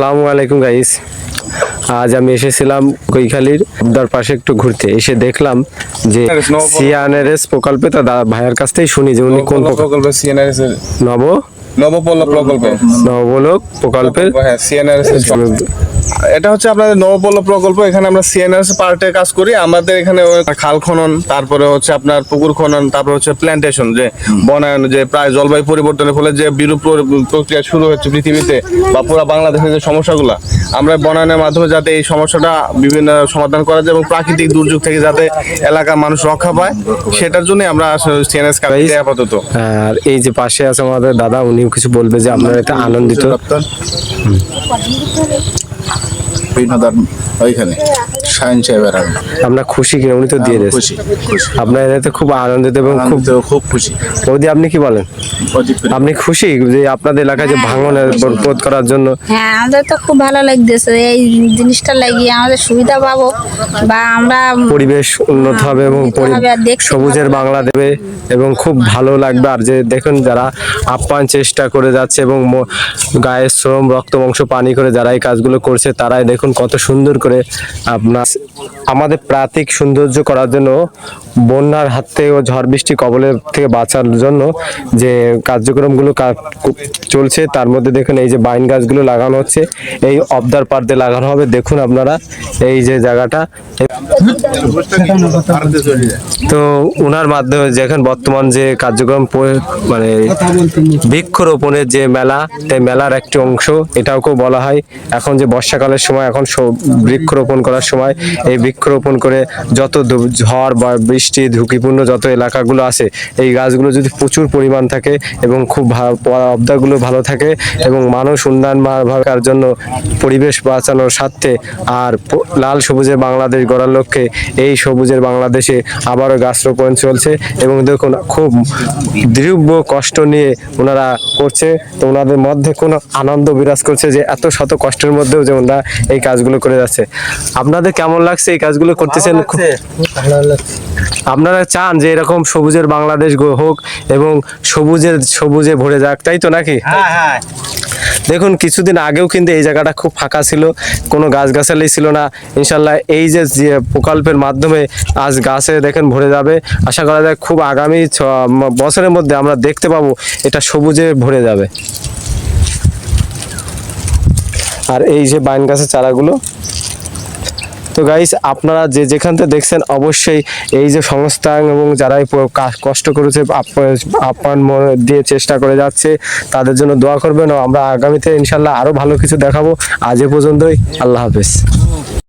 আসসালামু আলাইকুম গাইস আজ আমি এসেছিলাম কৈখালির আবদার পাশে একটু ঘুরতে। এসে দেখলাম যে সিএনআরএস প্রকল্পে তা দাদা ভাইয়ের কাছ থেকে শুনি যে উনি কোন প্রকল্প- প্রকল্প সিএনআরএস এর নব? নবপল্লব প্রকল্পে। নবপল্লব প্রকল্পের হ্যাঁ সিএনআরএস এটা হচ্ছে আপনাদের নবপল্লব প্রকল্প এখানে আমরা সিএনআরএস পার্টে কাজ করি। আমাদের এখানে খাল খনন তারপরে হচ্ছে আপনার পুকুর খনন তারপরে হচ্ছে প্ল্যান্টেশন যে বনায়ন যে প্রায় জলবায়ু পরিবর্তনের ফলে যে বিরূপ প্রক্রিয়া শুরু হচ্ছে পৃথিবীতে বা পুরো বাংলাদেশের যে সমস্যাগুলো আমরা বনায়নের মাধ্যমে যাতে এই সমস্যাটা বিভিন্ন সমাধান করা যায় এবং প্রাকৃতিক দুর্যোগ থেকে যাতে এলাকার মানুষ রক্ষা পায় সেটার জন্য আমরা সিএনএস কাজ আপাতত। আর এই যে পাশে আছে আমাদের দাদা উনিও কিছু বলবে যে আপনারা এটা আনন্দিত বিনোদন ওইখানে। সাহেবের। আমরা খুশি কিনা উনি তো দিয়ে দিয়েছে খুশি খুশি। আপনার এতে খুব আনন্দিত এবং খুব খুব খুশি। বৌদি আপনি কি বলেন? আপনি খুশি যে আপনাদের এলাকায় যে ভাঙনের রোধ করার জন্য? হ্যাঁ আমাদের তো খুব ভালো লাগতেছে। এই জিনিসটা লাগিয়ে আমাদের সুবিধা পাবো বা আমরা পরিবেশ উন্নত হবে এবং পরি- হবে আর দেখতে সবুজের বাংলা দেবে এবং খুব ভালো লাগবে। আর যে দেখুন যারা আপ্যায়ন চেষ্টা করে যাচ্ছে এবং ম- গায়ের শ্রম রক্ত মাংস পানি করে যারা এই কাজগুলো করছে তারাই দেখুন কত সুন্দর করে আপনার আমাদের প্রাকৃতিক সৌন্দর্য করার জন্য, বন্যার হাত থেকে ও ঝড় বৃষ্টি কবলের থেকে বাঁচার জন্য যে কার্যক্রমগুলো চলছে, তার মধ্যে দেখুন এই যে বাইন গাছগুলো লাগানো হচ্ছে, এই অবদার পার্দে লাগানো হবে। দেখুন আপনারা এই যে জায়গাটা। তো ওনার মাধ্যমে যেখানে বর্তমান যে কার্যক্রম মানে বৃক্ষরোপণের যে মেলা, এই মেলার একটি অংশ, এটাকেও বলা হয়। এখন যে বর্ষাকালের সময়, এখন বৃক্ষরোপণ করার সময় এই বৃক্ষরোপণ করে যত ঝড় বা বৃষ্টি, ঝুঁকিপূর্ণ যত এলাকাগুলো আছে, এই গাছগুলো যদি প্রচুর পরিমাণ থাকে এবং খুব অবদাগুলো ভালো থাকে এবং মানুষ উন্নয়ন ভাবার জন্য পরিবেশ বাঁচানোর স্বার্থে আর লাল সবুজের বাংলাদেশ গড়ার লক্ষ্যে এই সবুজের বাংলাদেশে আবারও গাছ রোপণ চলছে এবং দেখুন, খুব দীর্ঘ কষ্ট নিয়ে ওনারা করছে। তো ওনাদের মধ্যে কোনো আনন্দ বিরাজ করছে যে এত শত কষ্টের মধ্যেও যে ওনারা এই কাজগুলো করে যাচ্ছে। আপনাদের কেমন লাগছে এই কাজগুলো করতেছেন? আপনারা চান যে এরকম সবুজের বাংলাদেশ হোক এবং সবুজের সবুজে ভরে যাক তাই তো নাকি? দেখুন কিছুদিন আগেও কিন্তু এই জায়গাটা খুব ফাঁকা ছিল কোনো গাছগাছালি ছিল না। ইনশাল্লাহ এই যে যে প্রকল্পের মাধ্যমে আজ গাছে দেখেন ভরে যাবে। আশা করা যায় খুব আগামী ছ- বছরের মধ্যে আমরা দেখতে পাবো এটা সবুজে ভরে যাবে। আর এই যে বাইন গাছের চারাগুলো তো গাইস আপনারা যে যেখান থেকে দেখছেন, অবশ্যই এই যে সংস্থা এবং যারাই কষ্ট করেছে আপ্যায়ন দিয়ে চেষ্টা করে যাচ্ছে, তাদের জন্য দোয়া করবেন। আমরা আগামীতে ইনশাল্লাহ আরও ভালো কিছু দেখাবো। আজ এ পর্যন্তই। আল্লাহ হাফেজ।